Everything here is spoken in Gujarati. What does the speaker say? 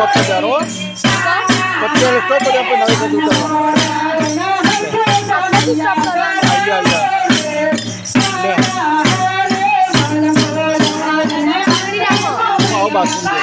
સ્ટોપ પર જારો પટેલ સ્ટોપ પર આપણે નવી બધું ઉતરવાનું આયા આયા લે આવો બાકી